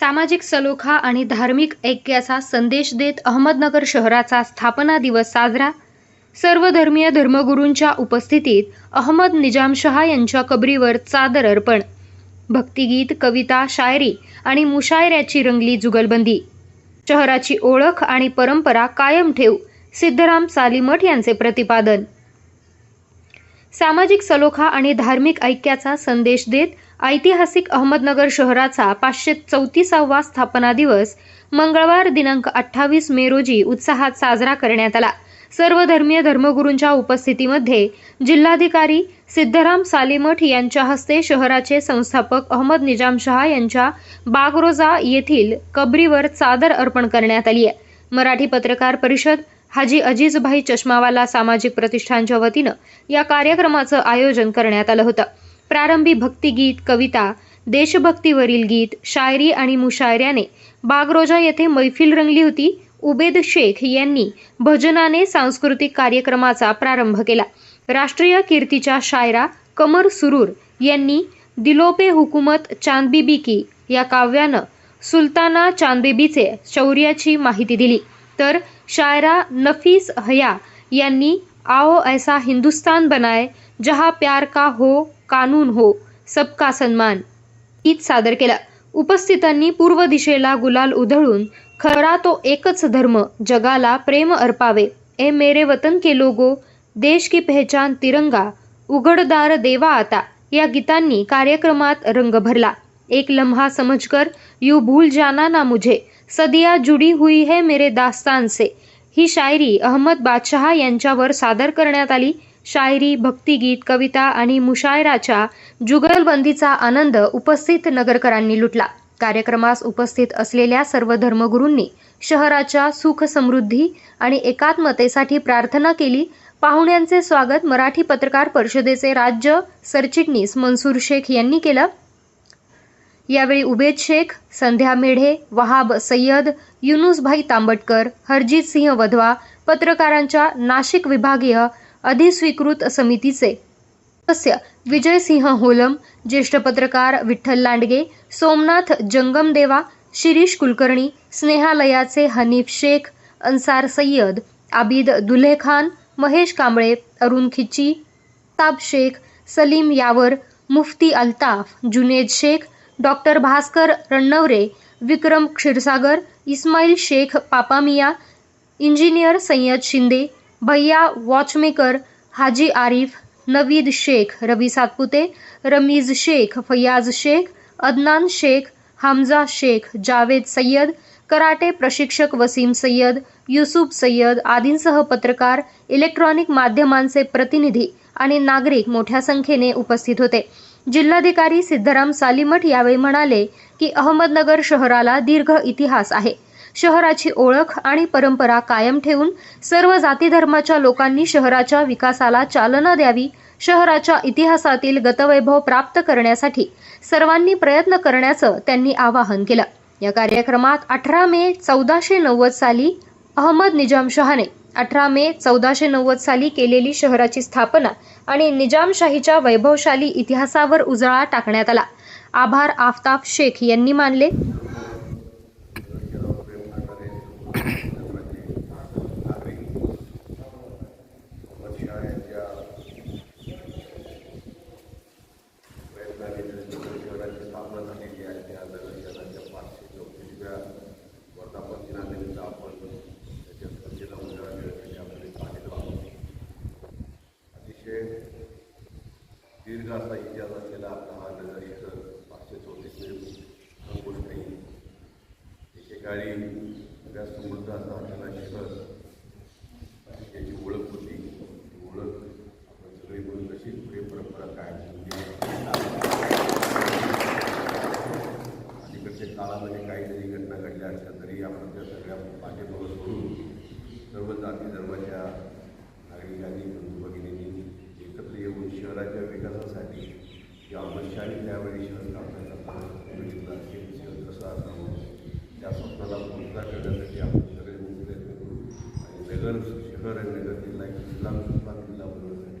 सामाजिक सलोखा आणि धार्मिक ऐक्याचा संदेश देत अहमदनगर शहराचा स्थापना दिवस साजरा. सर्वधर्मीय धर्मगुरूंच्या उपस्थितीत अहमद निजामशहा यांच्या कबरीवर चादर अर्पण. भक्तिगीत कविता शायरी आणि मुशायऱ्याची रंगली जुगलबंदी. शहराची ओळख आणि परंपरा कायम ठेवू सिद्धराम सालीमठ यांचे प्रतिपादन. सामाजिक सलोखा आणि धार्मिक ऐक्याचा संदेश देत ऐतिहासिक अहमदनगर शहराचा पाचशे चौतीसावा स्थापना दिवस मंगळवार दिनांक अठ्ठावीस मे रोजी उत्साहात साजरा करण्यात आला. सर्व धर्मीय धर्मगुरूंच्या उपस्थितीमध्ये जिल्हाधिकारी सिद्धराम सालीमठ यांच्या हस्ते शहराचे संस्थापक अहमद निजामशहा यांच्या बागरोजा येथील कबरीवर चादर अर्पण करण्यात आली आहे. मराठी पत्रकार परिषद हाजी अजीजभाई चष्मावाला सामाजिक प्रतिष्ठानच्या वतीनं या कार्यक्रमाचं आयोजन करण्यात आलं होतं. प्रारंभी भक्तिगीत कविता देशभक्तीवरील गीत शायरी आणि मुशायऱ्याने बागरोजा येथे मैफिल रंगली होती. उबेद शेख यांनी भजनाने सांस्कृतिक कार्यक्रमाचा प्रारंभ केला. राष्ट्रीय कीर्तीच्या शायरा कमर सुरूर यांनी दिलोपे हुकूमत चांदबीबी की या काव्यानं सुलताना चांदबीबीचे शौर्याची माहिती दिली. तर शायरा नफीस हया यांनी आओ ऐसा हिंदुस्तान बनाए जहा प्यार का हो कानून हो सबका सन्मान. गीत सादर केला. उपस्थितांनी पूर्व दिशेला गुलाल उधळून खरा तो एकच धर्म जगाला प्रेम अर्पावे. ए मेरे वतन के लोगो देश की पहचान तिरंगा उघडदार देवा आता. या गीतांनी कार्यक्रमात रंग भरला. एक लम्हा समजकर यू भूल जाना ना मुझे. सदिया जुडी हुई है मेरे दास्तान से. ही शायरी अहमद बादशहा यांच्यावर सादर करण्यात आली. शायरी भक्तिगीत कविता आणि मुशायराच्या जुगलबंदीचा आनंद उपस्थित नगरकरांनी लुटला. कार्यक्रमास उपस्थित असलेल्या सर्व धर्मगुरूंनी शहराच्या सुख समृद्धी आणि एकात्मतेसाठी प्रार्थना केली. पाहुण्यांचे स्वागत मराठी पत्रकार परिषदेचे राज्य सरचिटणीस मनसूर शेख यांनी केलं. यावेळी उबेद शेख संध्या मेढे वहाब सय्यद युनुसभाई तांबटकर हरजित सिंह वधवा पत्रकारांच्या नाशिक विभागीय अधिस्वीकृत समितीचे सदस्य विजयसिंह होलम ज्येष्ठ पत्रकार विठ्ठल लांडगे सोमनाथ जंगमदेवा शिरीष कुलकर्णी स्नेहालयाचे हनीफ शेख अन्सार सय्यद आबिद दुल्हे खान महेश कांबळे अरुण खिची ताब शेख सलीम यावर मुफ्ती अल्ताफ जुनेद शेख डॉक्टर भास्कर रणनवरे विक्रम क्षीरसागर इस्माईल शेख पापामिया इंजिनियर सय्यद शिंदे भैया वॉचमेकर हाजी आरिफ नवीद शेख रवी सातपुते रमीज शेख फैयाज शेख अदनान शेख हमजा शेख जावेद सय्यद कराटे प्रशिक्षक वसीम सय्यद युसुफ सय्यद आदींसह पत्रकार इलेक्ट्रॉनिक माध्यमांचे प्रतिनिधी आणि नागरिक मोठ्या संख्येने उपस्थित होते. जिल्हाधिकारी सिद्धराम सालीमठ यावेळी म्हणाले की अहमदनगर शहराला दीर्घ इतिहास आहे. शहराची ओळख आणि परंपरा कायम ठेवून सर्व जाती धर्माच्या लोकांनी शहराच्या विकासाला चालना द्यावी शहराच्या इतिहासातील गतवैभव प्राप्त करण्यासाठी सर्वांनी प्रयत्न करण्याचं त्यांनी आवाहन केलं. या कार्यक्रमात अठरा मे चौदाशे नव्वद साली अहमद निजामशहाने अठरा मे चौदाशे नव्वद साली केलेली शहराची स्थापना आणि निजामशाहीच्या वैभवशाली इतिहासावर उजळा टाकण्यात आला. आभार आफताब शेख यांनी मानले प्रयत्नाने शहराची स्थापना झालेली आहे त्या नगर शहराच्या पाचशे चौतीसव्या वर्धापन दिनानिमित्त आपण त्याच्या स्पर्धेला उजाळा मिळण्यासाठी आपण इथं आलेलो आहोत अतिशय दीर्घ असा इतिहास असलेला आपला हा नगर इथं पाचशे चौतीसवी गोष्ट आहे एकेकाळी सगळ्यात समृद्ध असा आपल्याला शहर त्याची ओळख होती. ती ओळख आपण सगळी म्हणून कशी पुढे परंपरा काय अलीकडच्या काळामध्ये काही जरी घटना घडल्या असल्या तरी आपण त्या सगळ्या पाठीमागं सोडून सर्व जाती धर्माच्या नागरिकांनी जी अमरशाही त्यावेळी शहर स्थापना बघितलं असेल शहर कसं असावं? त्या स्वप्नाला पूर्ता करण्यासाठी आपण सगळे प्रयत्न करू. आणि नगर शहर आणि नगर जिल्हा जिल्हा इस्लाम जिल्हा बनवण्यासाठी